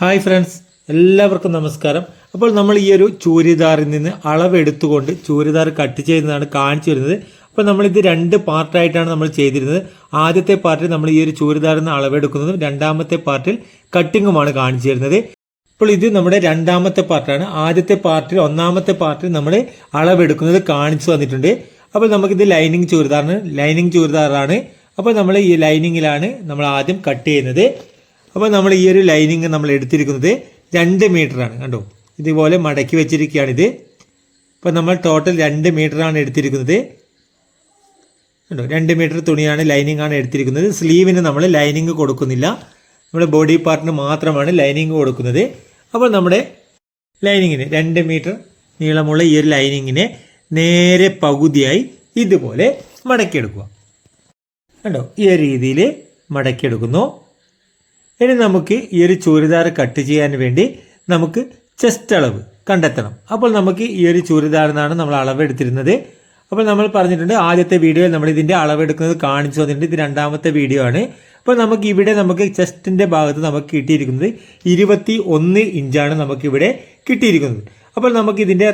Hi friends എല്ലാവർക്കും നമസ്കാരം. അപ്പോൾ നമ്മൾ ഈ ഒരു ചൂരിദാറിൽ നിന്ന് അളവെടുത്തുകൊണ്ട് ചൂരിദാർ കട്ട് ചെയ്യുന്നതാണ് കാണിച്ചു വരുന്നത് അപ്പോൾ നമ്മളിത് രണ്ട് പാർട്ടായിട്ടാണ് നമ്മൾ ചെയ്തിരുന്നത്. ആദ്യത്തെ പാർട്ടിൽ നമ്മൾ ഈ ഒരു ചൂരിദാറിൽ നിന്ന് അളവെടുക്കുന്നതും രണ്ടാമത്തെ പാർട്ടിൽ കട്ടിങ്ങുമാണ് കാണിച്ചു തരുന്നത്. അപ്പോൾ ഇത് നമ്മുടെ രണ്ടാമത്തെ പാർട്ടാണ് ആദ്യത്തെ പാർട്ടിൽ ഒന്നാമത്തെ പാർട്ടിൽ നമ്മൾ അളവെടുക്കുന്നത് കാണിച്ചു തന്നിട്ടുണ്ട്. അപ്പോൾ നമുക്കിത് ലൈനിങ് ചൂരിദാറിന് ലൈനിങ് ചൂരിദാറാണ്. അപ്പോൾ നമ്മൾ ഈ ലൈനിങ്ങിലാണ് നമ്മൾ ആദ്യം കട്ട് ചെയ്യുന്നത്. അപ്പോൾ നമ്മൾ ഈ ഒരു ലൈനിങ് നമ്മൾ എടുത്തിരിക്കുന്നത് രണ്ട് ആണ് കണ്ടോ? ഇതുപോലെ മടക്കി വെച്ചിരിക്കുകയാണിത് അപ്പോൾ നമ്മൾ ടോട്ടൽ രണ്ട് ആണ് എടുത്തിരിക്കുന്നത്. കണ്ടോ? രണ്ട് മീറ്റർ തുണിയാണ് ലൈനിങ് ആണ് എടുത്തിരിക്കുന്നത്. സ്ലീവിന് നമ്മൾ ലൈനിങ് കൊടുക്കുന്നില്ല. നമ്മുടെ ബോഡി പാർട്ടിന് മാത്രമാണ് ലൈനിങ് കൊടുക്കുന്നത്. അപ്പോൾ നമ്മുടെ ലൈനിങ്ങിന് രണ്ട് മീറ്റർ നീളമുള്ള ഈ ഒരു ലൈനിങ്ങിനെ നേരെ പകുതിയായി ഇതുപോലെ മടക്കിയെടുക്കുക. കണ്ടോ? ഈ രീതിയിൽ മടക്കിയെടുക്കുന്നു. ഇനി നമുക്ക് ഈ ഒരു ചുരിദാർ കട്ട് ചെയ്യാൻ വേണ്ടി നമുക്ക് ചെസ്റ്റ് അളവ് കണ്ടെത്തണം. അപ്പോൾ നമുക്ക് ഈ ഒരു ചുരിദാറിനാണ് നമ്മൾ അളവ് എടുത്തിരുന്നത്. അപ്പോൾ നമ്മൾ പറഞ്ഞിട്ടുണ്ട് ആദ്യത്തെ വീഡിയോയിൽ നമ്മൾ ഇതിന്റെ അളവെടുക്കുന്നത് കാണിച്ചു തന്നിട്ടുണ്ട്. ഇത് രണ്ടാമത്തെ വീഡിയോ ആണ്. അപ്പോൾ നമുക്ക് ഇവിടെ നമുക്ക് ചെസ്റ്റിന്റെ ഭാഗത്ത് നമുക്ക് കിട്ടിയിരിക്കുന്നത് ഇരുപത്തി ഒന്ന് ഇഞ്ചാണ് നമുക്കിവിടെ കിട്ടിയിരിക്കുന്നത്. അപ്പോൾ നമുക്ക് ഇതിന്റെ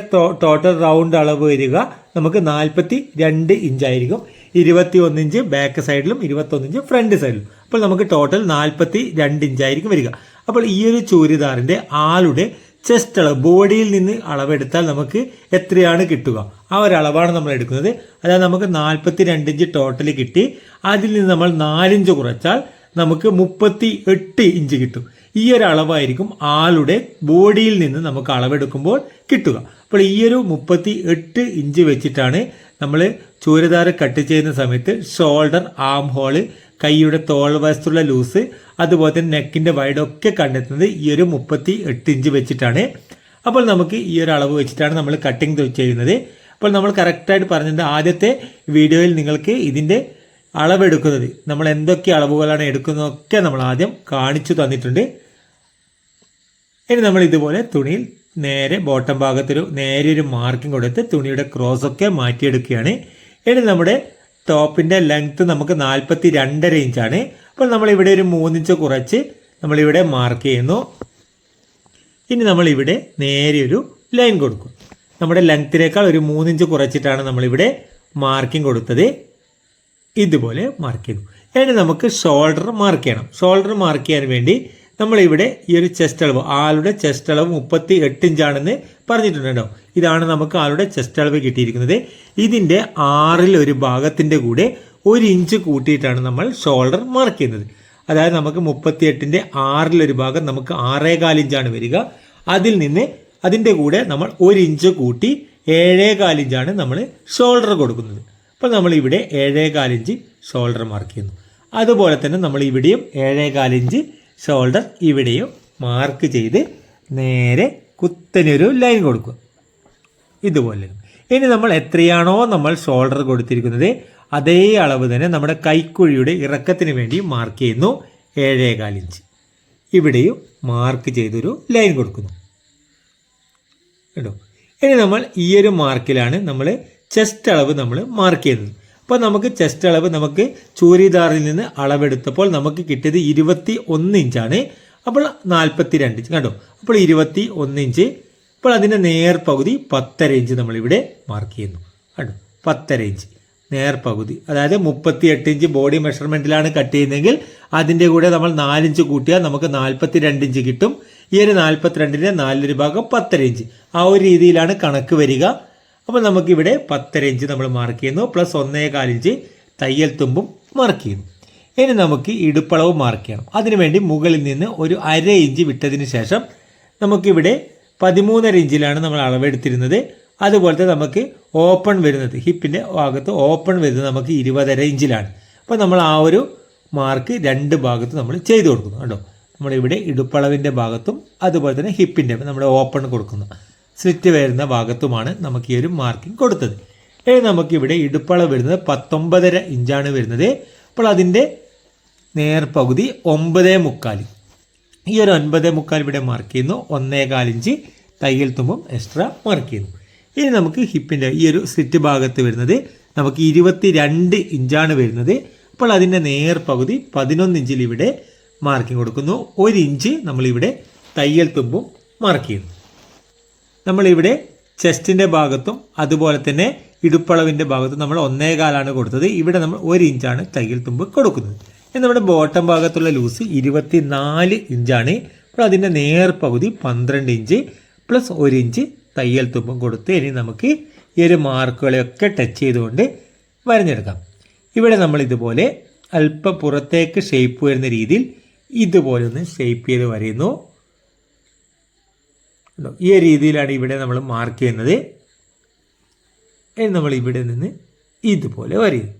ടോട്ടൽ റൗണ്ട് അളവ് വരിക നമുക്ക് നാൽപ്പത്തി രണ്ട് ഇഞ്ചായിരിക്കും ഇരുപത്തി ഒന്ന് ഇഞ്ച് ബാക്ക് സൈഡിലും ഇരുപത്തൊന്ന് ഇഞ്ച് ഫ്രണ്ട് സൈഡിലും അപ്പോൾ നമുക്ക് ടോട്ടൽ നാൽപ്പത്തി രണ്ട് ഇഞ്ചായിരിക്കും വരിക. അപ്പോൾ ഈ ഒരു ചൂരിദാറിന്റെ ആളുടെ ചെസ്റ്റ് അളവ് ബോഡിയിൽ നിന്ന് അളവെടുത്താൽ നമുക്ക് എത്രയാണ് കിട്ടുക? ആ ഒരു അളവാണ് നമ്മൾ എടുക്കുന്നത്. അതായത് നമുക്ക് നാൽപ്പത്തി രണ്ട് ഇഞ്ച് ടോട്ടൽ കിട്ടി. അതിൽ നിന്ന് നമ്മൾ നാലിഞ്ച് കുറച്ചാൽ നമുക്ക് മുപ്പത്തി എട്ട് ഇഞ്ച് കിട്ടും. ഈ ഒരു അളവായിരിക്കും ആളുടെ ബോഡിയിൽ നിന്ന് നമുക്ക് അളവെടുക്കുമ്പോൾ കിട്ടുക. അപ്പോൾ ഈ ഒരു മുപ്പത്തി എട്ട് ഇഞ്ച് വെച്ചിട്ടാണ് നമ്മൾ ചൂരധാര കട്ട് ചെയ്യുന്ന സമയത്ത് ഷോൾഡർ ആം ഹോൾ കൈയുടെ തോൾ വശത്തുള്ള ലൂസ് അതുപോലെ തന്നെ നെക്കിന്റെ വൈഡൊക്കെ കണ്ടെത്തുന്നത് ഈ ഒരു മുപ്പത്തി എട്ട് ഇഞ്ച് വെച്ചിട്ടാണ്. അപ്പോൾ നമുക്ക് ഈ ഒരു അളവ് വെച്ചിട്ടാണ് നമ്മൾ കട്ടിങ് ചെയ്യുന്നത്. അപ്പോൾ നമ്മൾ കറക്റ്റായിട്ട് പറഞ്ഞത് ആദ്യത്തെ വീഡിയോയിൽ നിങ്ങൾക്ക് ഇതിന്റെ അളവെടുക്കുന്നത് നമ്മൾ എന്തൊക്കെ അളവുകളാണ് എടുക്കുന്നതൊക്കെ നമ്മൾ ആദ്യം കാണിച്ചു തന്നിട്ടുണ്ട്. ഇനി നമ്മൾ ഇതുപോലെ തുണിയിൽ നേരെ ബോട്ടം ഭാഗത്തൊരു നേരെ ഒരു മാർക്കിംഗ് കൊടുത്ത് തുണിയുടെ ക്രോസ് ഒക്കെ മാറ്റിയെടുക്കുകയാണ്. ഇനി നമ്മുടെ ടോപ്പിന്റെ ലെങ്ത്ത് നമുക്ക് നാൽപ്പത്തി രണ്ടര ഇഞ്ചാണ്. അപ്പോൾ നമ്മളിവിടെ ഒരു മൂന്നിഞ്ച് കുറച്ച് നമ്മളിവിടെ മാർക്ക് ചെയ്യുന്നു. ഇനി നമ്മളിവിടെ നേരെ ഒരു ലൈൻ കൊടുക്കും. നമ്മുടെ ലെങ്ത്തിനേക്കാൾ ഒരു മൂന്നിഞ്ച് കുറച്ചിട്ടാണ് നമ്മളിവിടെ മാർക്കിംഗ് കൊടുത്തത്. ഇതുപോലെ മാർക്ക് ചെയ്തു ഇനി നമുക്ക് ഷോൾഡർ മാർക്ക് ചെയ്യണം. ഷോൾഡർ മാർക്ക് ചെയ്യാൻ വേണ്ടി നമ്മളിവിടെ ഈ ഒരു ചെസ്റ്റ് അളവ് ആളുടെ ചെസ്റ്റ് അളവ് മുപ്പത്തി എട്ട് ഇഞ്ചാണെന്ന് പറഞ്ഞിട്ടുണ്ടോ ഇതാണ് നമുക്ക് ആളുടെ ചെസ്റ്റ് അളവ് കിട്ടിയിരിക്കുന്നത്. ഇതിന്റെ ആറിൽ ഒരു ഭാഗത്തിന്റെ കൂടെ ഒരു ഇഞ്ച് കൂട്ടിയിട്ടാണ് നമ്മൾ ഷോൾഡർ മാർക്ക് ചെയ്യുന്നത്. അതായത് നമുക്ക് മുപ്പത്തി എട്ടിന്റെ ആറിലൊരു ഭാഗം നമുക്ക് ആറേകാൽ ഇഞ്ചാണ് വരിക. അതിൽ നിന്ന് അതിന്റെ കൂടെ നമ്മൾ ഒരു ഇഞ്ച് കൂട്ടി ഏഴേകാൽ ഇഞ്ചാണ് നമ്മൾ ഷോൾഡർ കൊടുക്കുന്നത്. അപ്പോൾ നമ്മൾ ഇവിടെ ഏഴേകാൽ ഇഞ്ച് ഷോൾഡർ മാർക്ക് ചെയ്യുന്നു. അതുപോലെ തന്നെ നമ്മൾ ഇവിടെയും ഏഴേകാൽ ഇഞ്ച് ഷോൾഡർ ഇവിടെയും മാർക്ക് ചെയ്ത് നേരെ കുത്തനൊരു ലൈൻ കൊടുക്കുക. ഇതുപോലെ. ഇനി നമ്മൾ എത്രയാണോ നമ്മൾ ഷോൾഡർ കൊടുത്തിരിക്കുന്നത് അതേ അളവ് തന്നെ നമ്മുടെ കൈക്കുഴിയുടെ ഇറക്കത്തിന് വേണ്ടി മാർക്ക് ചെയ്യുന്നു ഏഴേകാൽ ഇഞ്ച് ഇവിടെയും മാർക്ക് ചെയ്തൊരു ലൈൻ കൊടുക്കുന്നു. കേട്ടോ? ഇനി നമ്മൾ ഈ ഒരു മാർക്കിലാണ് നമ്മൾ ചെസ്റ്റ് അളവ് നമ്മൾ മാർക്ക് ചെയ്യുന്നത്. അപ്പോൾ നമുക്ക് ചെസ്റ്റ് അളവ് നമുക്ക് ചൂരിദാറിൽ നിന്ന് അളവെടുത്തപ്പോൾ നമുക്ക് കിട്ടിയത് ഇരുപത്തി ഒന്ന് ഇഞ്ചാണ് അപ്പോൾ നാൽപ്പത്തി രണ്ട് ഇഞ്ച് കണ്ടോ? അപ്പോൾ ഇരുപത്തി ഒന്ന് ഇഞ്ച് അപ്പോൾ അതിന്റെ നേർ പകുതി പത്തര ഇഞ്ച് നമ്മളിവിടെ മാർക്ക് ചെയ്യുന്നു. കണ്ടോ? പത്തര ഇഞ്ച് നേർ പകുതി അതായത് മുപ്പത്തി എട്ട് ഇഞ്ച് ബോഡി മെഷർമെന്റിലാണ് കട്ട് ചെയ്യുന്നതെങ്കിൽ അതിന്റെ കൂടെ നമ്മൾ നാലിഞ്ച് കൂട്ടിയാൽ നമുക്ക് നാൽപ്പത്തി രണ്ട് ഇഞ്ച് കിട്ടും. ഈ ഒരു നാൽപ്പത്തിരണ്ടിന്റെ നാലൊരു ഭാഗം പത്തര ഇഞ്ച് ആ ഒരു രീതിയിലാണ് കണക്ക് വരിക. അപ്പോൾ നമുക്കിവിടെ പത്തര ഇഞ്ച് നമ്മൾ മാർക്ക് ചെയ്യുന്നു. പ്ലസ് ഒന്നേകാൽ ഇഞ്ച് തയ്യൽ തുമ്പും മാർക്ക് ചെയ്യുന്നു ഇനി നമുക്ക് ഇടുപ്പളവ് മാർക്ക് ചെയ്യണം. അതിനുവേണ്ടി മുകളിൽ നിന്ന് ഒരു അര ഇഞ്ച് വിട്ടതിന് ശേഷം നമുക്കിവിടെ പതിമൂന്നര ഇഞ്ചിലാണ് നമ്മൾ അളവെടുത്തിരുന്നത്. അതുപോലത്തെ നമുക്ക് ഓപ്പൺ വരുന്നത്. ഹിപ്പിന്റെ ഭാഗത്ത് ഓപ്പൺ വരുന്നത് നമുക്ക് ഇരുപതര ഇഞ്ചിലാണ്. അപ്പോൾ നമ്മൾ ആ ഒരു മാർക്ക് രണ്ട് ഭാഗത്ത് നമ്മൾ ചെയ്തു കൊടുക്കുന്നു. കേട്ടോ നമ്മളിവിടെ ഇടുപ്പളവിന്റെ ഭാഗത്തും അതുപോലെ തന്നെ ഹിപ്പിന്റെ നമ്മൾ ഓപ്പൺ കൊടുക്കുന്നു. സ്ലിറ്റ് വരുന്ന ഭാഗത്തുമാണ് നമുക്ക് ഈ ഒരു മാർക്കിംഗ് കൊടുത്തത്. ഇനി നമുക്കിവിടെ ഇടുപ്പളവ് വരുന്നത് പത്തൊമ്പതര ഇഞ്ചാണ് വരുന്നത്. അപ്പോൾ അതിന്റെ നേർപകുതി ഒമ്പതേ മുക്കാൽ. ഈ ഒരു ഒൻപതേ മുക്കാൽ ഇവിടെ മാർക്ക് ചെയ്യുന്നു. ഒന്നേകാൽ ഇഞ്ച് തയ്യൽ തുമ്പും എക്സ്ട്രാ മാർക്ക് ചെയ്യുന്നു. ഇനി നമുക്ക് ഹിപ്പിന്റെ ഈ ഒരു സ്ലിറ്റ് ഭാഗത്ത് വരുന്നത് നമുക്ക് ഇരുപത്തി രണ്ട് ഇഞ്ചാണ് വരുന്നത്. അപ്പോൾ അതിന്റെ നേർ പകുതി പതിനൊന്ന് ഇഞ്ചിൽ ഇവിടെ മാർക്കിംഗ് കൊടുക്കുന്നു. ഒരു ഇഞ്ച് നമ്മളിവിടെ തയ്യൽ തുമ്പും മാർക്ക് ചെയ്യുന്നു. നമ്മളിവിടെ ചെസ്റ്റിന്റെ ഭാഗത്തും അതുപോലെ തന്നെ ഇടുപ്പളവിന്റെ ഭാഗത്തും നമ്മൾ ഒന്നേകാലാണ് കൊടുത്തത്. ഇവിടെ നമ്മൾ ഒരു ഇഞ്ചാണ് തയ്യൽ തുമ്പ് കൊടുക്കുന്നത്. നമ്മുടെ ബോട്ടം ഭാഗത്തുള്ള ലൂസ് ഇരുപത്തി നാല് ഇഞ്ചാണ്. അപ്പോൾ അതിന്റെ നേർപകുതി പന്ത്രണ്ട് ഇഞ്ച് പ്ലസ് ഒരു ഇഞ്ച് തയ്യൽ തുമ്പും കൊടുത്ത് ഇനി നമുക്ക് ഈ ഒരു മാർക്കുകളെയൊക്കെ ടച്ച് ചെയ്തുകൊണ്ട് വരഞ്ഞെടുക്കാം. ഇവിടെ നമ്മൾ ഇതുപോലെ അല്പം പുറത്തേക്ക് ഷേപ്പ് വരുന്ന രീതിയിൽ ഇതുപോലെ ഒന്ന് ഷേപ്പ് ചെയ്ത് വരയുന്നു? ഈ രീതിയിലാണ് ഇവിടെ നമ്മൾ മാർക്ക് ചെയ്യുന്നത്. നമ്മൾ ഇവിടെ നിന്ന് ഇതുപോലെ വരയും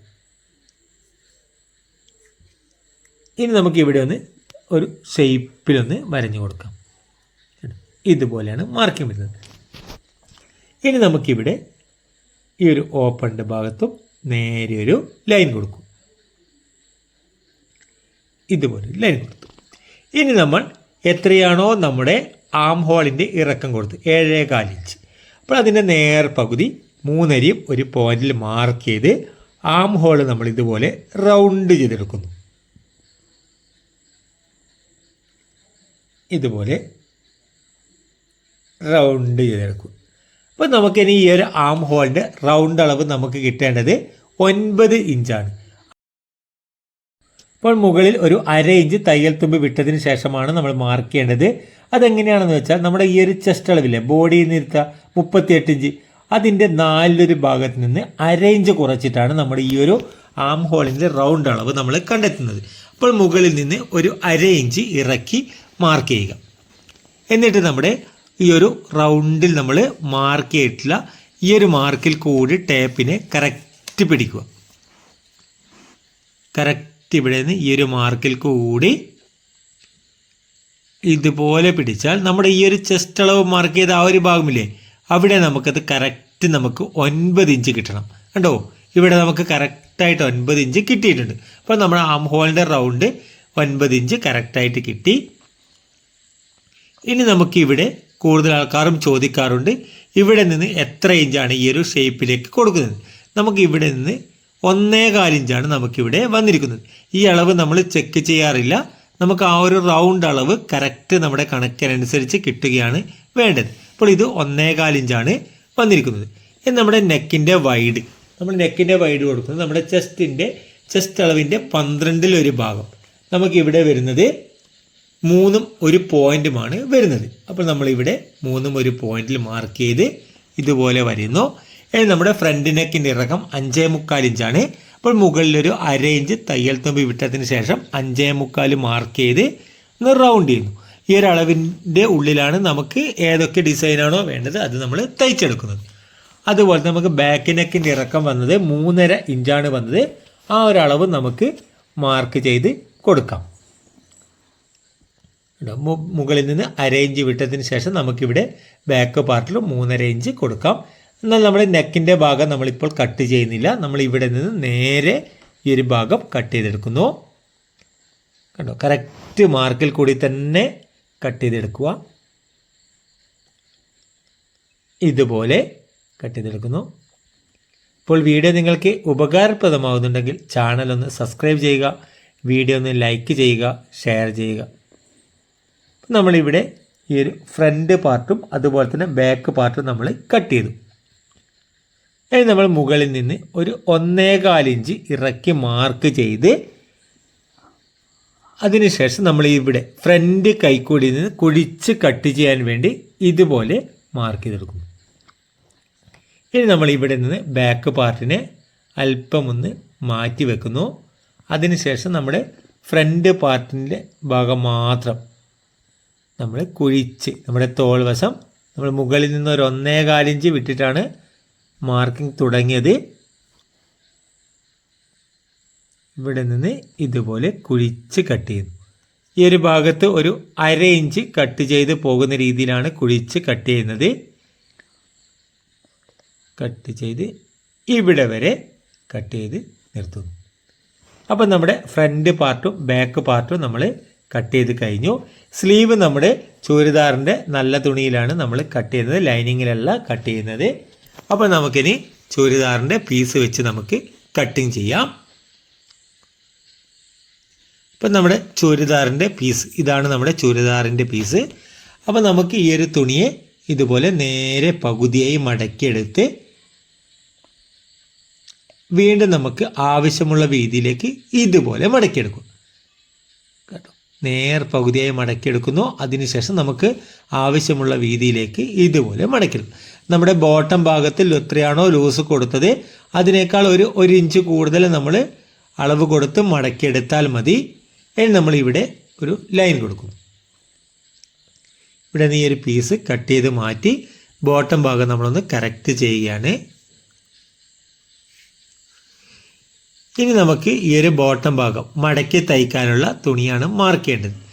ഇനി നമുക്ക് ഇവിടെ ഒന്ന് ഒരു ഷേപ്പിലൊന്ന് വരഞ്ഞു കൊടുക്കാം. ഇതുപോലെയാണ് മാർക്കിംഗ് വരുന്നത് ഇനി നമുക്കിവിടെ ഈ ഒരു ഓപ്പണിന്റെ ഭാഗത്തും നേരെ ഒരു ലൈൻ കൊടുക്കും. ഇതുപോലെ ലൈൻ കൊടുത്തു. ഇനി നമ്മൾ എത്രയാണോ നമ്മുടെ ആം ഹോളിന്റെ ഇറക്കം കൊടുത്ത് ഏഴേകാൽ ഇഞ്ച് അപ്പോൾ അതിന്റെ നേർ പകുതി മൂന്നരിയും ഒരു പോയിന്റിൽ മാർക്ക് ചെയ്ത് ആം ഹോൾ നമ്മൾ ഇതുപോലെ റൗണ്ട് ചെയ്തെടുക്കുന്നു. ഇതുപോലെ റൗണ്ട് ചെയ്തെടുക്കും. അപ്പോൾ നമുക്കിനി ഈ ഒരു ആം ഹോളിന്റെ റൗണ്ട് അളവ് നമുക്ക് കിട്ടേണ്ടത് ഒൻപത് ഇഞ്ചാണ് അപ്പോൾ മുകളിൽ ഒരു അര ഇഞ്ച് തയ്യൽ തുമ്പ് വിട്ടതിന് ശേഷമാണ് നമ്മൾ മാർക്ക് ചെയ്യേണ്ടത് അതെങ്ങനെയാണെന്ന് വെച്ചാൽ നമ്മുടെ ഈ ഒരു ചെസ്റ്റ് അളവില്ലേ ബോഡിയിൽ നിർത്ത മുപ്പത്തിയെട്ട് ഇഞ്ച് അതിന്റെ നാലിലൊരു ഭാഗത്ത് നിന്ന് അര ഇഞ്ച് കുറച്ചിട്ടാണ് നമ്മുടെ ഈ ഒരു ആം ഹോളിന്റെ റൗണ്ട് അളവ് നമ്മൾ കണ്ടെത്തുന്നത്. അപ്പോൾ മുകളിൽ നിന്ന് ഒരു അര ഇഞ്ച് ഇറക്കി മാർക്ക് ചെയ്യുക. എന്നിട്ട് നമ്മുടെ ഈ ഒരു റൗണ്ടിൽ നമ്മൾ മാർക്ക് ചെയ്തിട്ടുള്ള ഈ ഒരു മാർക്കിൽ കൂടി ടേപ്പിനെ കറക്റ്റ് പിടിക്കുക. കറക്റ്റ് ഇവിടെ നിന്ന് ഈ ഒരു മാർക്കിൽ കൂടി ഇതുപോലെ പിടിച്ചാൽ നമ്മുടെ ഈ ഒരു ചെസ്റ്റ് അളവ് മാർക്ക് ചെയ്ത ആ ഒരു ഭാഗമില്ലേ അവിടെ നമുക്കത് കറക്റ്റ് നമുക്ക് ഒൻപത് ഇഞ്ച് കിട്ടണം. കണ്ടോ? ഇവിടെ നമുക്ക് കറക്റ്റായിട്ട് ഒൻപത് ഇഞ്ച് കിട്ടിയിട്ടുണ്ട്. അപ്പോൾ നമ്മുടെ ആം ഹോളിന്റെ റൗണ്ട് ഒൻപത് ഇഞ്ച് കറക്റ്റായിട്ട് കിട്ടി. ഇനി നമുക്കിവിടെ കൂടുതൽ ആൾക്കാരും ചോദിക്കാറുണ്ട് ഇവിടെ നിന്ന് എത്ര ഇഞ്ചാണ് ഈ ഒരു ഷേപ്പിലേക്ക് കൊടുക്കുന്നത്? നമുക്ക് ഇവിടെ നിന്ന് ഒന്നേകാൽ ഇഞ്ചാണ് നമുക്കിവിടെ വന്നിരിക്കുന്നത്. ഈ അളവ് നമ്മൾ ചെക്ക് ചെയ്യാറില്ല. നമുക്ക് ആ ഒരു റൗണ്ട് അളവ് കറക്റ്റ് നമ്മുടെ കണക്കിനനുസരിച്ച് കിട്ടുകയാണ് വേണ്ടത്. അപ്പോൾ ഇത് ഒന്നേകാൽ ഇഞ്ചാണ് വന്നിരിക്കുന്നത്. ഇനി നമ്മുടെ നെക്കിന്റെ വൈഡ് നമ്മൾ നെക്കിന്റെ വൈഡ് കൊടുക്കുന്നത് നമ്മുടെ ചെസ്റ്റിന്റെ ചെസ്റ്റ് അളവിന്റെ പന്ത്രണ്ടിലൊരു ഭാഗം. നമുക്കിവിടെ വരുന്നത് മൂന്നും ഒരു പോയിന്റുമാണ് വരുന്നത്. അപ്പോൾ നമ്മളിവിടെ മൂന്നും ഒരു പോയിന്റിൽ മാർക്ക് ചെയ്ത് ഇതുപോലെ വരുന്നു. ഇനി നമ്മുടെ ഫ്രണ്ട് നെക്കിന്റെ ഇറക്കം അഞ്ചേ മുക്കാൽ ഇഞ്ചാണ് അപ്പോൾ മുകളിലൊരു അര ഇഞ്ച് തയ്യൽ തുമ്പി വിട്ടതിന് ശേഷം അഞ്ചേ മുക്കാൽ മാർക്ക് ചെയ്ത് ഒന്ന് റൗണ്ട് ചെയ്യുന്നു. ഈ ഒരു അളവിന്റെ ഉള്ളിലാണ് നമുക്ക് ഏതൊക്കെ ഡിസൈനാണോ വേണ്ടത് അത് നമ്മൾ തയ്ച്ചെടുക്കുന്നത്. അതുപോലെ നമുക്ക് ബാക്ക് നെക്കിന്റെ ഇറക്കം വന്നത് മൂന്നര ഇഞ്ചാണ് വന്നത്. ആ ഒരു അളവ് നമുക്ക് മാർക്ക് ചെയ്ത് കൊടുക്കാം. മുകളിൽ നിന്ന് അര ഇഞ്ച് വിട്ടതിന് ശേഷം നമുക്കിവിടെ ബാക്ക് പാർട്ടിൽ മൂന്നര ഇഞ്ച് കൊടുക്കാം. എന്നാൽ നമ്മുടെ നെക്കിന്റെ ഭാഗം നമ്മളിപ്പോൾ കട്ട് ചെയ്യുന്നില്ല. നമ്മൾ ഇവിടെ നിന്ന് നേരെ ഈ ഒരു ഭാഗം കട്ട് ചെയ്തെടുക്കുന്നു. കണ്ടോ? കറക്റ്റ് മാർക്കിൽ കൂടി തന്നെ കട്ട് ചെയ്തെടുക്കുക. ഇതുപോലെ കട്ട് ചെയ്തെടുക്കുന്നു. ഇപ്പോൾ വീഡിയോ നിങ്ങൾക്ക് ഉപകാരപ്രദമാകുന്നുണ്ടെങ്കിൽ ചാനൽ ഒന്ന് സബ്സ്ക്രൈബ് ചെയ്യുക വീഡിയോ ഒന്ന് ലൈക്ക് ചെയ്യുക ഷെയർ ചെയ്യുക. നമ്മളിവിടെ ഈ ഒരു ഫ്രണ്ട് പാർട്ടും അതുപോലെ തന്നെ ബാക്ക് പാർട്ടും നമ്മൾ കട്ട് ചെയ്തു. ഇനി നമ്മൾ മുകളിൽ നിന്ന് ഒരു ഒന്നേകാൽ ഇഞ്ച് ഇറക്കി മാർക്ക് ചെയ്ത് അതിനുശേഷം നമ്മൾ ഇവിടെ ഫ്രണ്ട് കൈക്കൂടി നിന്ന് കുഴിച്ച് കട്ട് ചെയ്യാൻ വേണ്ടി ഇതുപോലെ മാർക്ക് ചെയ്തെടുക്കുന്നു. ഇനി നമ്മൾ ഇവിടെ നിന്ന് ബാക്ക് പാർട്ടിനെ അല്പമൊന്ന് മാറ്റി വെക്കുന്നു. അതിനുശേഷം നമ്മുടെ ഫ്രണ്ട് പാർട്ടിന്റെ ഭാഗം മാത്രം നമ്മൾ കുഴിച്ച് നമ്മുടെ തോൾവശം നമ്മൾ മുകളിൽ നിന്ന് ഒരു ഒന്നേകാലിഞ്ച് വിട്ടിട്ടാണ് മാർക്കിംഗ് തുടങ്ങിയത് ഇവിടെ നിന്ന് ഇതുപോലെ കുഴിച്ച് കട്ട് ചെയ്യുന്നു. ഈ ഒരു ഭാഗത്ത് ഒരു അര ഇഞ്ച് കട്ട് ചെയ്ത് പോകുന്ന രീതിയിലാണ് കുഴിച്ച് കട്ട് ചെയ്യുന്നത്. കട്ട് ചെയ്ത് ഇവിടെ വരെ കട്ട് ചെയ്ത് നിർത്തുന്നു. അപ്പം നമ്മുടെ ഫ്രണ്ട് പാർട്ടും ബാക്ക് പാർട്ടും നമ്മൾ കട്ട് ചെയ്ത് കഴിഞ്ഞു. സ്ലീവ് നമ്മുടെ ചുരിദാറിന്റെ നല്ല തുണിയിലാണ് നമ്മൾ കട്ട് ചെയ്യുന്നത്. ലൈനിങ്ങിലല്ല കട്ട് ചെയ്യുന്നത്. അപ്പോൾ നമുക്കിനി ചുരിദാറിന്റെ പീസ് വെച്ച് നമുക്ക് കട്ടിങ് ചെയ്യാം. ഇപ്പം നമ്മുടെ ചുരിദാറിന്റെ പീസ് ഇതാണ് നമ്മുടെ ചുരിദാറിന്റെ പീസ് അപ്പോൾ നമുക്ക് ഈ ഒരു തുണിയെ ഇതുപോലെ നേരെ പകുതിയായി മടക്കിയെടുത്ത് വീണ്ടും നമുക്ക് ആവശ്യമുള്ള വീതിയിലേക്ക് ഇതുപോലെ മടക്കിയെടുക്കും. കേട്ടോ? നേർ പകുതിയായി മടക്കിയെടുക്കുന്നു. അതിനുശേഷം നമുക്ക് ആവശ്യമുള്ള വീതിയിലേക്ക് ഇതുപോലെ മടക്കിയെടുക്കും. നമ്മുടെ ബോട്ടം ഭാഗത്തിൽ എത്രയാണോ ലൂസ് കൊടുത്തത് അതിനേക്കാൾ ഒരു ഒരു ഇഞ്ച് കൂടുതൽ നമ്മൾ അളവ് കൊടുത്ത് മടക്കിയെടുത്താൽ മതി. ഇനി നമ്മൾ ഇവിടെ ഒരു ലൈൻ കൊടുക്കും. ഇവിടെ നീ ഒരു പീസ് കട്ട് ചെയ്ത് മാറ്റി ബോട്ടം ഭാഗം നമ്മളൊന്ന് കറക്റ്റ് ചെയ്യുകയാണ്. ഇനി നമുക്ക് ഈ ഒരു ബോട്ടം ഭാഗം മടക്കി തയ്ക്കാനുള്ള തുണിയാണ് മാർക്ക് ചെയ്യേണ്ടത്.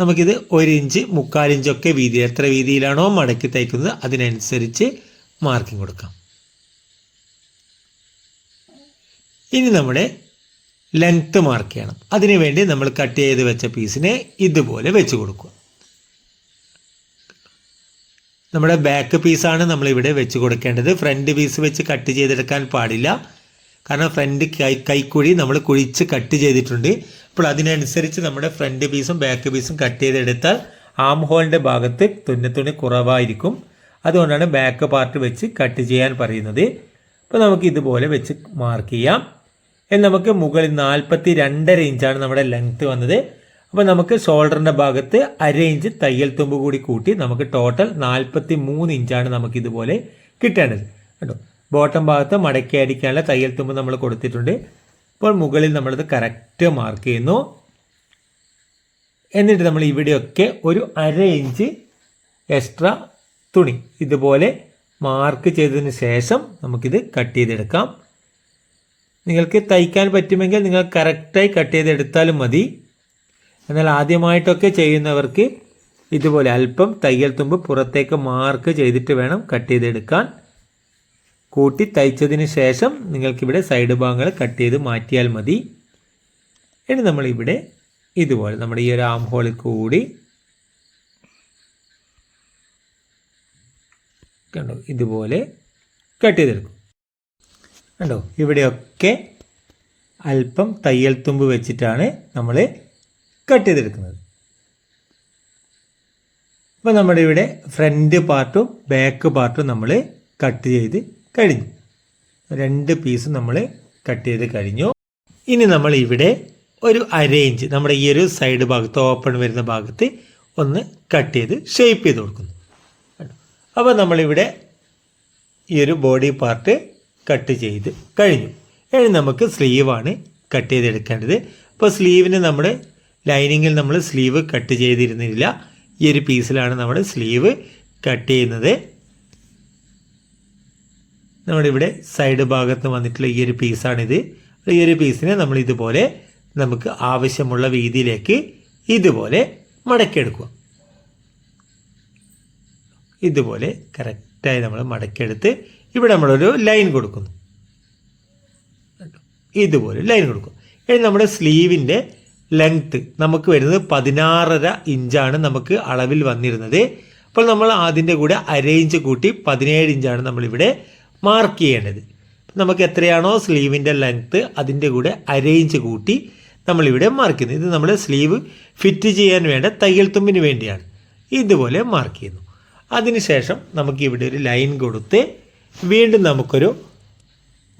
നമുക്കിത് ഒരു ഇഞ്ച് മുക്കാൽ ഇഞ്ചൊക്കെ വീതി എത്ര വീതിയിലാണോ മടക്കി തയ്ക്കുന്നത് അതിനനുസരിച്ച് മാർക്കിംഗ് കൊടുക്കാം. ഇനി നമ്മുടെ ലെങ്ത്ത് മാർക്ക് ചെയ്യണം. അതിനുവേണ്ടി നമ്മൾ കട്ട് ചെയ്ത് വെച്ച പീസിനെ ഇതുപോലെ വെച്ച് കൊടുക്കുക. നമ്മുടെ ബാക്ക് പീസാണ് നമ്മളിവിടെ വെച്ച് കൊടുക്കേണ്ടത്. ഫ്രണ്ട് പീസ് വെച്ച് കട്ട് ചെയ്തെടുക്കാൻ പാടില്ല. കാരണം ഫ്രണ്ട് കൈ കൈക്കുഴി നമ്മൾ കുഴിച്ച് കട്ട് ചെയ്തിട്ടുണ്ട്. അപ്പോൾ അതിനനുസരിച്ച് നമ്മുടെ ഫ്രണ്ട് പീസും ബാക്ക് പീസും കട്ട് ചെയ്തെടുത്താൽ ആം ഹോളിന്റെ ഭാഗത്ത് തുന്നത്തുണി കുറവായിരിക്കും. അതുകൊണ്ടാണ് ബാക്ക് പാർട്ട് വെച്ച് കട്ട് ചെയ്യാൻ പറയുന്നത്. അപ്പോൾ നമുക്ക് ഇതുപോലെ വെച്ച് മാർക്ക് ചെയ്യാം. എന്ന് നമുക്ക് മുകളിൽ നാൽപ്പത്തി രണ്ടര ഇഞ്ചാണ് നമ്മുടെ ലെങ്ത്ത് വന്നത്. അപ്പോൾ നമുക്ക് ഷോൾഡറിന്റെ ഭാഗത്ത് അര ഇഞ്ച് തയ്യൽ തുമ്പ് കൂടി കൂട്ടി നമുക്ക് ടോട്ടൽ നാൽപ്പത്തി മൂന്ന് ഇഞ്ചാണ് നമുക്ക് ഇതുപോലെ കിട്ടേണ്ടത്. കേട്ടോ ബോട്ടം ഭാഗത്ത് മടക്കി അടിക്കാനുള്ള തയ്യൽ തുമ്പ് നമ്മൾ കൊടുത്തിട്ടുണ്ട്. ഇപ്പോൾ മുകളിൽ നമ്മളിത് കറക്റ്റ് മാർക്ക് ചെയ്യുന്നു. എന്നിട്ട് നമ്മൾ ഇവിടെയൊക്കെ ഒരു അര ഇഞ്ച് എക്സ്ട്രാ തുണി ഇതുപോലെ മാർക്ക് ചെയ്തതിന് ശേഷം നമുക്കിത് കട്ട് ചെയ്തെടുക്കാം. നിങ്ങൾക്ക് തയ്ക്കാൻ പറ്റുമെങ്കിൽ നിങ്ങൾ കറക്റ്റായി കട്ട് ചെയ്തെടുത്താലും മതി. എന്നാൽ ആദ്യമായിട്ടൊക്കെ ചെയ്യുന്നവർക്ക് ഇതുപോലെ അല്പം തയ്യൽ തുമ്പ് പുറത്തേക്ക് മാർക്ക് ചെയ്തിട്ട് വേണം കട്ട് ചെയ്തെടുക്കാൻ. കൂട്ടി തയ്ച്ചതിന് ശേഷം നിങ്ങൾക്കിവിടെ സൈഡ് ഭാഗങ്ങൾ കട്ട് ചെയ്ത് മാറ്റിയാൽ മതി. ഇനി നമ്മളിവിടെ ഇതുപോലെ നമ്മുടെ ഈ ഒരു ആം ഹോളിൽ കൂടി കണ്ടോ ഇതുപോലെ കട്ട് ചെയ്തെടുക്കും. കണ്ടോ ഇവിടെയൊക്കെ അല്പം തയ്യൽ തുമ്പ് വെച്ചിട്ടാണ് നമ്മൾ കട്ട് ചെയ്തെടുക്കുന്നത്. അപ്പോൾ നമ്മുടെ ഇവിടെ ഫ്രണ്ട് പാർട്ടും ബാക്ക് പാർട്ടും നമ്മൾ കട്ട് ചെയ്ത് കഴിഞ്ഞു. രണ്ട് പീസ് നമ്മൾ കട്ട് ചെയ്ത് കഴിഞ്ഞു. ഇനി നമ്മൾ ഇവിടെ ഒരു അരേഞ്ച് നമ്മുടെ ഈ ഒരു സൈഡ് ഭാഗത്ത് ഓപ്പൺ വരുന്ന ഭാഗത്ത് ഒന്ന് കട്ട് ചെയ്ത് ഷേപ്പ് ചെയ്ത് കൊടുക്കുന്നു. അപ്പോൾ നമ്മളിവിടെ ഈ ഒരു ബോഡി പാർട്ട് കട്ട് ചെയ്ത് കഴിഞ്ഞു. ഇനി നമുക്ക് സ്ലീവാണ് കട്ട് ചെയ്തെടുക്കേണ്ടത് അപ്പോൾ സ്ലീവിന് നമ്മൾ ലൈനിങ്ങിൽ നമ്മൾ സ്ലീവ് കട്ട് ചെയ്തിരുന്നില്ല. ഈ ഒരു പീസിലാണ് നമ്മൾ സ്ലീവ് കട്ട് ചെയ്യുന്നത്. നമ്മുടെ ഇവിടെ സൈഡ് ഭാഗത്ത് വന്നിട്ടുള്ള ഈ ഒരു പീസാണിത് ഈ ഒരു പീസിനെ നമ്മൾ ഇതുപോലെ നമുക്ക് ആവശ്യമുള്ള വീതിയിലേക്ക് ഇതുപോലെ മടക്കിയെടുക്കുക. ഇതുപോലെ കറക്റ്റായി നമ്മൾ മടക്കിയെടുത്ത് ഇവിടെ നമ്മളൊരു ലൈൻ കൊടുക്കുന്നു. ഇതുപോലെ ലൈൻ കൊടുക്കും ഇനി നമ്മുടെ സ്ലീവിന്റെ ലെങ്ത്ത് നമുക്ക് വരുന്നത് പതിനാറര ഇഞ്ചാണ് നമുക്ക് അളവിൽ വന്നിരുന്നത്. അപ്പോൾ നമ്മൾ അതിന്റെ കൂടെ അര ഇഞ്ച് കൂട്ടി പതിനേഴ് ഇഞ്ചാണ് നമ്മളിവിടെ മാർക്ക് ചെയ്യേണ്ടത്. നമുക്ക് എത്രയാണോ സ്ലീവിന്റെ ലെങ്ത്ത് അതിന്റെ കൂടെ അരേഞ്ച് കൂട്ടി നമ്മളിവിടെ മാർക്ക് ചെയ്യുന്നു. ഇത് നമ്മൾ സ്ലീവ് ഫിറ്റ് ചെയ്യാൻ വേണ്ട തയ്യൽ തുമ്പിന് വേണ്ടിയാണ്. ഇതുപോലെ മാർക്ക് ചെയ്യുന്നു. അതിനുശേഷം നമുക്ക് ഇവിടെ ഒരു ലൈൻ കൊടുത്ത് വീണ്ടും നമുക്കൊരു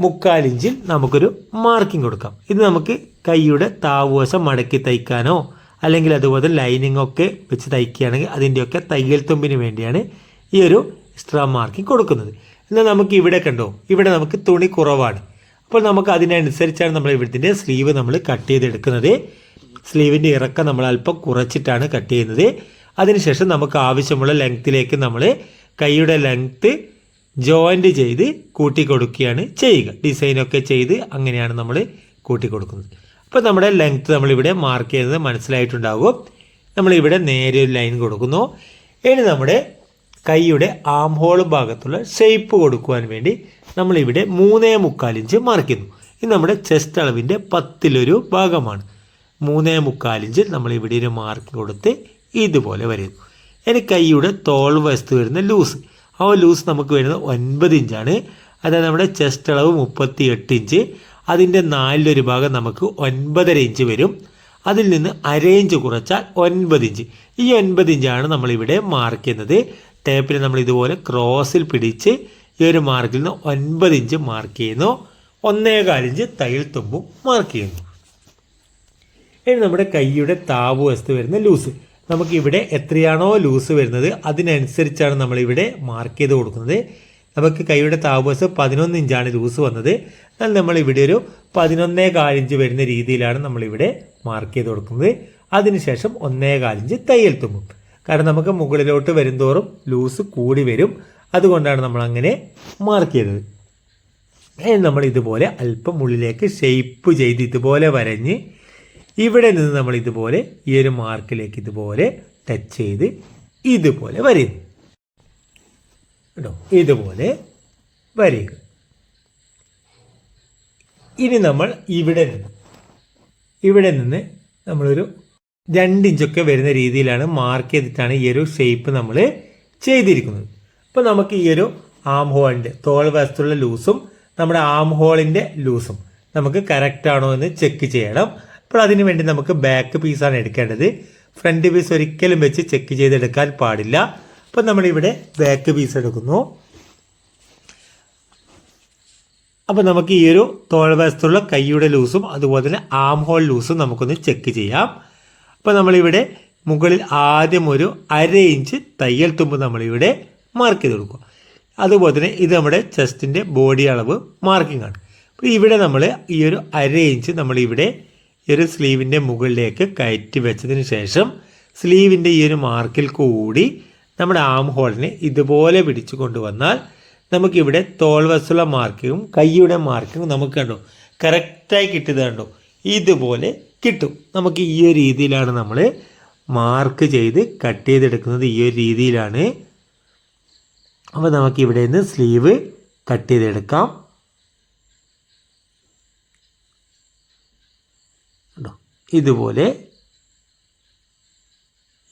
മുക്കാലിഞ്ചിൽ നമുക്കൊരു മാർക്കിംഗ് കൊടുക്കാം. ഇത് നമുക്ക് കൈയുടെ താവുവശം മടക്കി തയ്ക്കാനോ അല്ലെങ്കിൽ അതുപോലെ ലൈനിങ് ഒക്കെ വെച്ച് തയ്ക്കുകയാണെങ്കിൽ അതിന്റെയൊക്കെ തയ്യൽ തുമ്പിന് വേണ്ടിയാണ് ഈ ഒരു എക്സ്ട്രാ മാർക്കിംഗ് കൊടുക്കുന്നത്. എന്നാൽ നമുക്ക് ഇവിടെ കണ്ടോ ഇവിടെ നമുക്ക് തുണി കുറവാണ്. അപ്പോൾ നമുക്ക് അതിനനുസരിച്ചാണ് നമ്മൾ ഇവിടുത്തെ സ്ലീവ് നമ്മൾ കട്ട് ചെയ്തെടുക്കുന്നത്. സ്ലീവിന്റെ ഇറക്കം നമ്മൾ അല്പം കുറച്ചിട്ടാണ് കട്ട് ചെയ്യുന്നത്. അതിനുശേഷം നമുക്ക് ആവശ്യമുള്ള ലെങ്ത്തിലേക്ക് നമ്മൾ കൈയുടെ ലെങ്ത്ത് ജോയിന്റ് ചെയ്ത് കൂട്ടി കൊടുക്കുകയാണ് ചെയ്യുക ഡിസൈനൊക്കെ ചെയ്ത് അങ്ങനെയാണ് നമ്മൾ കൂട്ടി കൊടുക്കുന്നത് അപ്പോൾ നമ്മുടെ ലെങ്ത്ത് നമ്മളിവിടെ മാർക്ക് ചെയ്യുന്നത് മനസ്സിലായിട്ടുണ്ടാകും. നമ്മളിവിടെ നേരെ ഒരു ലൈൻ കൊടുക്കുന്നു. ഇനി നമ്മുടെ കൈയുടെ ആം ഹോൾ ഭാഗത്തുള്ള ഷേപ്പ് കൊടുക്കുവാൻ വേണ്ടി നമ്മളിവിടെ മൂന്നേ മാർക്ക് ചെയ്യുന്നു ഇത് നമ്മുടെ ചെസ്റ്റ് അളവിന്റെ പത്തിലൊരു ഭാഗമാണ്. മൂന്നേ ഇഞ്ച് നമ്മളിവിടെ ഒരു മാർക്ക് കൊടുത്ത് ഇതുപോലെ വരുന്നു ഇനി കൈയുടെ തോൾ വശത്ത് വരുന്ന ലൂസ് ആ ലൂസ് നമുക്ക് വരുന്നത് ഒൻപത് ഇഞ്ചാണ് അതായത് നമ്മുടെ ചെസ്റ്റ് അളവ് മുപ്പത്തി എട്ട് ഇഞ്ച് അതിന്റെ നാലിലൊരു ഭാഗം നമുക്ക് ഒൻപതര ഇഞ്ച് വരും. അതിൽ നിന്ന് അര ഇഞ്ച് കുറച്ചാൽ ഒൻപത് ഇഞ്ച് ഈ ഒൻപത് ഇഞ്ചാണ് നമ്മളിവിടെ മാർക്ക് ചെയ്യുന്നത്. ടേപ്പിൽ നമ്മൾ ഇതുപോലെ ക്രോസിൽ പിടിച്ച് ഈ ഒരു മാർക്കിൽ നിന്ന് ഒൻപത് ഇഞ്ച് മാർക്ക് ചെയ്യുന്നു. ഒന്നേകാൽ ഇഞ്ച് തയ്യൽ തുമ്പും മാർക്ക് ചെയ്യുന്നു. ഇനി നമ്മുടെ കൈയുടെ താവ് വസ്തു വരുന്ന ലൂസ്. നമുക്കിവിടെ എത്രയാണോ ലൂസ് വരുന്നത് അതിനനുസരിച്ചാണ് നമ്മളിവിടെ മാർക്ക് ചെയ്ത് കൊടുക്കുന്നത്. നമുക്ക് കൈയുടെ താവ് വസ്തു പതിനൊന്ന് ഇഞ്ചാണ് ലൂസ് വന്നത്. എന്നാൽ നമ്മളിവിടെ ഒരു പതിനൊന്നേ കാലിഞ്ച് വരുന്ന രീതിയിലാണ് നമ്മളിവിടെ മാർക്ക് ചെയ്ത് കൊടുക്കുന്നത്. അതിനുശേഷം ഒന്നേ കാലിഞ്ച് തയ്യൽ തുമ്പും. കാരണം നമുക്ക് മുകളിലോട്ട് വരുംതോറും ലൂസ് കൂടി വരും. അതുകൊണ്ടാണ് നമ്മൾ അങ്ങനെ മാർക്ക് ചെയ്തത് നമ്മൾ ഇതുപോലെ അല്പം ഉള്ളിലേക്ക് ഷെയ്പ്പ് ചെയ്ത് ഇതുപോലെ വരഞ്ഞ് ഇവിടെ നിന്ന് നമ്മൾ ഇതുപോലെ ഈ ഒരു മാർക്കിലേക്ക് ഇതുപോലെ ടച്ച് ചെയ്ത് ഇതുപോലെ വരയുന്നു കേട്ടോ ഇതുപോലെ വരയുക. ഇനി നമ്മൾ ഇവിടെ നിന്ന് ഇവിടെ നിന്ന് നമ്മളൊരു രണ്ടിഞ്ചൊക്കെ വരുന്ന രീതിയിലാണ് മാർക്ക് ചെയ്തിട്ടാണ് ഈ ഒരു ഷേപ്പ് നമ്മൾ ചെയ്തിരിക്കുന്നത്. അപ്പോൾ നമുക്ക് ഈ ഒരു ആം ഹോളിന്റെ തോൾ വശത്തുള്ള ലൂസും നമ്മുടെ ആം ഹോളിന്റെ ലൂസും നമുക്ക് കറക്റ്റ് ആണോ എന്ന് ചെക്ക് ചെയ്യണം. അപ്പോൾ അതിന് വേണ്ടി നമുക്ക് ബാക്ക് പീസാണ് എടുക്കേണ്ടത്. ഫ്രണ്ട് പീസ് ഒരിക്കലും വെച്ച് ചെക്ക് ചെയ്തെടുക്കാൻ പാടില്ല. അപ്പോൾ നമ്മളിവിടെ ബാക്ക് പീസ് എടുക്കുന്നു. അപ്പോൾ നമുക്ക് ഈ ഒരു തോൾ വശത്തുള്ള കൈയുടെ ലൂസും അതുപോലെ തന്നെ ആം ഹോൾ ലൂസും നമുക്കൊന്ന് ചെക്ക് ചെയ്യാം. അപ്പോൾ നമ്മളിവിടെ മുകളിൽ ആദ്യം ഒരു അര ഇഞ്ച് തയ്യൽ തുമ്പ് നമ്മളിവിടെ മാർക്ക് ചെയ്ത് കൊടുക്കുക. അതുപോലെ തന്നെ ഇത് നമ്മുടെ ചെസ്റ്റിന്റെ ബോഡി അളവ് മാർക്കിംഗ് ആണ്. അപ്പോൾ ഇവിടെ നമ്മൾ ഈ ഒരു അര ഇഞ്ച് നമ്മളിവിടെ ഈ ഒരു സ്ലീവിന്റെ മുകളിലേക്ക് കയറ്റി വെച്ചതിന് ശേഷം സ്ലീവിന്റെ ഈ ഒരു മാർക്കിൽ കൂടി നമ്മുടെ ആം ഹോളിനെ ഇതുപോലെ പിടിച്ചു കൊണ്ടുവന്നാൽ നമുക്കിവിടെ തോൾവസുള്ള മാർക്കിങ്ങും കൈയുടെ മാർക്കിങ്ങും നമുക്ക് കണ്ടു? കറക്റ്റായി കിട്ടിയത് കണ്ടു? ഇതുപോലെ കിട്ടും. നമുക്ക് ഈ ഒരു രീതിയിലാണ് നമ്മൾ മാർക്ക് ചെയ്ത് കട്ട് ചെയ്തെടുക്കുന്നത് ഈ ഒരു രീതിയിലാണ്. അപ്പോൾ നമുക്ക് ഇവിടെ നിന്ന് സ്ലീവ് കട്ട് ചെയ്തെടുക്കാം ഇതുപോലെ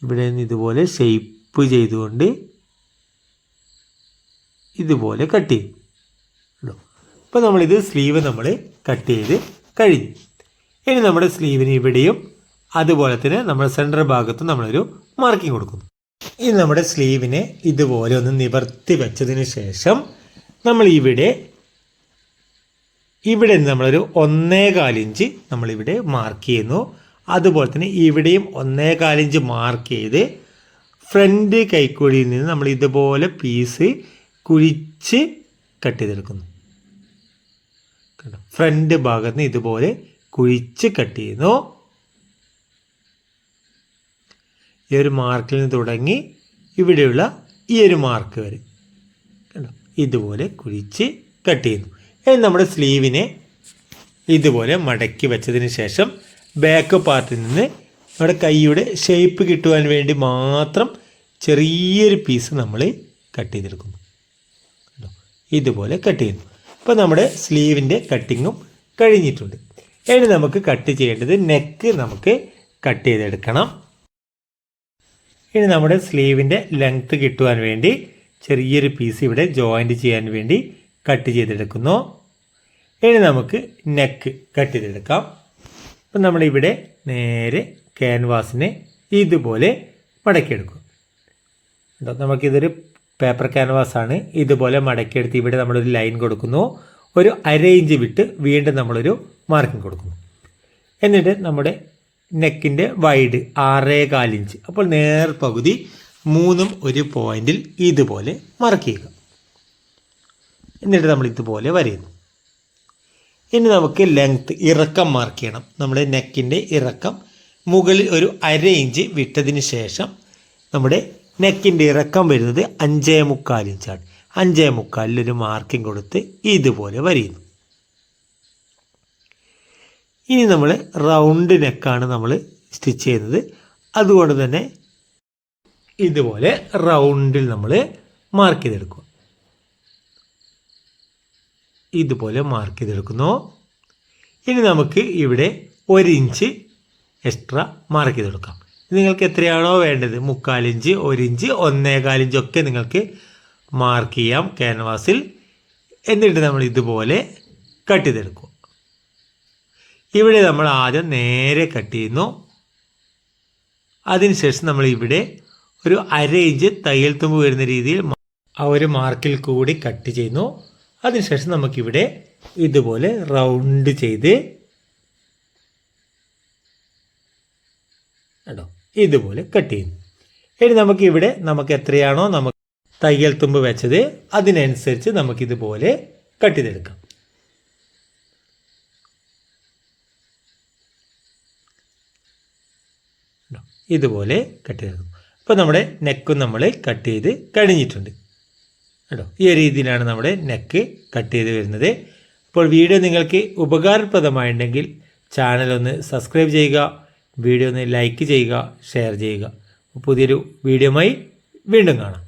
ഇവിടെ നിന്ന് ഇതുപോലെ ഷെയ്പ്പ് ചെയ്തുകൊണ്ട് ഇതുപോലെ കട്ട് ചെയ്യും. അപ്പോൾ നമ്മളിത് സ്ലീവ് നമ്മൾ കട്ട് ചെയ്ത് കഴിഞ്ഞു. ഇനി നമ്മുടെ സ്ലീവിന് ഇവിടെയും അതുപോലെ തന്നെ നമ്മുടെ സെന്റർ ഭാഗത്ത് നമ്മളൊരു മാർക്കിംഗ് കൊടുക്കുന്നു. ഇനി നമ്മുടെ സ്ലീവിനെ ഇതുപോലെ ഒന്ന് നിവർത്തി വെച്ചതിന് ശേഷം നമ്മൾ ഇവിടെ ഇവിടെ നമ്മളൊരു ഒന്നേകാലിഞ്ച് നമ്മളിവിടെ മാർക്ക് ചെയ്യുന്നു. അതുപോലെ തന്നെ ഇവിടെയും ഒന്നേകാലിഞ്ച് മാർക്ക് ചെയ്ത് ഫ്രണ്ട് കൈക്കുഴിയിൽ നിന്ന് നമ്മൾ ഇതുപോലെ പീസ് കുഴിച്ച് കട്ട് ചെയ്തെടുക്കുന്നു. ഫ്രണ്ട് ഭാഗത്ത് നിന്ന് ഇതുപോലെ കുഴിച്ച് കട്ട് ചെയ്യുന്നു ഈ ഒരു മാർക്കിൽ നിന്ന് തുടങ്ങി ഇവിടെയുള്ള ഈ ഒരു മാർക്ക് വരെ. കണ്ടോ? ഇതുപോലെ കുഴിച്ച് കട്ട് ചെയ്യുന്നു ഇനി നമ്മുടെ സ്ലീവിനെ ഇതുപോലെ മടക്കി വെച്ചതിന് ശേഷം ബാക്ക് പാർട്ടിൽ നിന്ന് നമ്മുടെ കൈയുടെ ഷേപ്പ് കിട്ടുവാൻ വേണ്ടി മാത്രം ചെറിയൊരു പീസ് നമ്മൾ കട്ട് ചെയ്തെടുക്കുന്നു? ഇതുപോലെ കട്ട് ചെയ്യുന്നു അപ്പോൾ നമ്മുടെ സ്ലീവിന്റെ കട്ടിങ്ങും കഴിഞ്ഞിട്ടുണ്ട്. ഇനി നമുക്ക് കട്ട് ചെയ്യേണ്ടത് നെക്ക് നമുക്ക് കട്ട് ചെയ്തെടുക്കണം. ഇനി നമ്മുടെ സ്ലീവിന്റെ ലെങ്ത്ത് കിട്ടുവാൻ വേണ്ടി ചെറിയൊരു പീസ് ഇവിടെ ജോയിന്റ് ചെയ്യാൻ വേണ്ടി കട്ട് ചെയ്തെടുക്കുന്നു. ഇനി നമുക്ക് നെക്ക് കട്ട് ചെയ്തെടുക്കാം. അപ്പം നമ്മളിവിടെ നേരെ ക്യാൻവാസിനെ ഇതുപോലെ മടക്കിയെടുക്കും. കേട്ടോ നമുക്കിതൊരു പേപ്പർ ക്യാൻവാസാണ് ഇതുപോലെ മടക്കിയെടുത്ത് ഇവിടെ നമ്മളൊരു ലൈൻ കൊടുക്കുന്നു. ഒരു അര ഇഞ്ച് വിട്ട് വീണ്ടും നമ്മളൊരു മാർക്കിംഗ് കൊടുക്കുന്നു. എന്നിട്ട് നമ്മുടെ നെക്കിന്റെ വൈഡ് ആറേ കാലിഞ്ച് അപ്പോൾ നേർ പകുതി മൂന്നും ഒരു പോയിന്റിൽ ഇതുപോലെ മാർക്ക് ചെയ്യുക. എന്നിട്ട് നമ്മൾ ഇതുപോലെ വരയുന്നു. ഇനി നമുക്ക് ലെങ്ത് ഇറക്കം മാർക്ക് ചെയ്യണം. നമ്മുടെ നെക്കിന്റെ ഇറക്കം മുകളിൽ ഒരു അര ഇഞ്ച് വിട്ടതിന് ശേഷം നമ്മുടെ നെക്കിന്റെ ഇറക്കം വരുന്നത് അഞ്ചേ മുക്കാൽ ഇഞ്ചാണ് അഞ്ചേ മുക്കാലിൽ ഒരു മാർക്കിംഗ് കൊടുത്ത് ഇതുപോലെ വരയുന്നു. ഇനി നമ്മൾ റൗണ്ട് നെക്കാണ് നമ്മൾ സ്റ്റിച്ച് ചെയ്യുന്നത്. അതുകൊണ്ട് തന്നെ ഇതുപോലെ റൗണ്ടിൽ നമ്മൾ മാർക്ക് ചെയ്തെടുക്കുക. ഇതുപോലെ മാർക്ക് ചെയ്തെടുക്കുന്നു. ഇനി നമുക്ക് ഇവിടെ ഒരു ഇഞ്ച് എക്സ്ട്രാ മാർക്ക് ചെയ്തെടുക്കാം. നിങ്ങൾക്ക് എത്രയാണോ വേണ്ടത്? മുക്കാലിഞ്ച് ഒരിഞ്ച് ഒന്നേകാലിഞ്ച് ഒക്കെ നിങ്ങൾക്ക് മാർക്ക് ചെയ്യാം ക്യാൻവാസിൽ എന്നിട്ട് നമ്മൾ ഇതുപോലെ കട്ട് ചെയ്തെടുക്കും ഇവിടെ നമ്മൾ ആദ്യം നേരെ കട്ട് ചെയ്യുന്നു. അതിനുശേഷം നമ്മൾ ഇവിടെ ഒരു അര ഇഞ്ച് തയ്യൽ തുമ്പ് വരുന്ന രീതിയിൽ ആ ഒരു മാർക്കിൽ കൂടി കട്ട് ചെയ്യുന്നു. അതിനുശേഷം നമുക്കിവിടെ ഇതുപോലെ റൗണ്ട് ചെയ്ത് കേട്ടോ ഇതുപോലെ കട്ട് ചെയ്യുന്നു. ഇനി നമുക്കിവിടെ നമുക്ക് എത്രയാണോ നമുക്ക് തയ്യൽ തുമ്പ് വെച്ചത് അതിനനുസരിച്ച് നമുക്കിതുപോലെ കട്ട് ചെയ്തെടുക്കാം കണ്ടോ? ഇതുപോലെ കട്ട് ചെയ്തു. അപ്പോൾ നമ്മുടെ നെക്കും നമ്മൾ കട്ട് ചെയ്ത് കഴിഞ്ഞിട്ടുണ്ട്. കേട്ടോ ഈ രീതിയിലാണ് നമ്മുടെ നെക്ക് കട്ട് ചെയ്ത് വരുന്നത്. അപ്പോൾ വീഡിയോ നിങ്ങൾക്ക് ഉപകാരപ്രദമായിട്ടുണ്ടെങ്കിൽ ചാനൽ ഒന്ന് സബ്സ്ക്രൈബ് ചെയ്യുക വീഡിയോ ഒന്ന് ലൈക്ക് ചെയ്യുക ഷെയർ ചെയ്യുക. പുതിയൊരു വീഡിയോയുമായി വീണ്ടും കാണാം.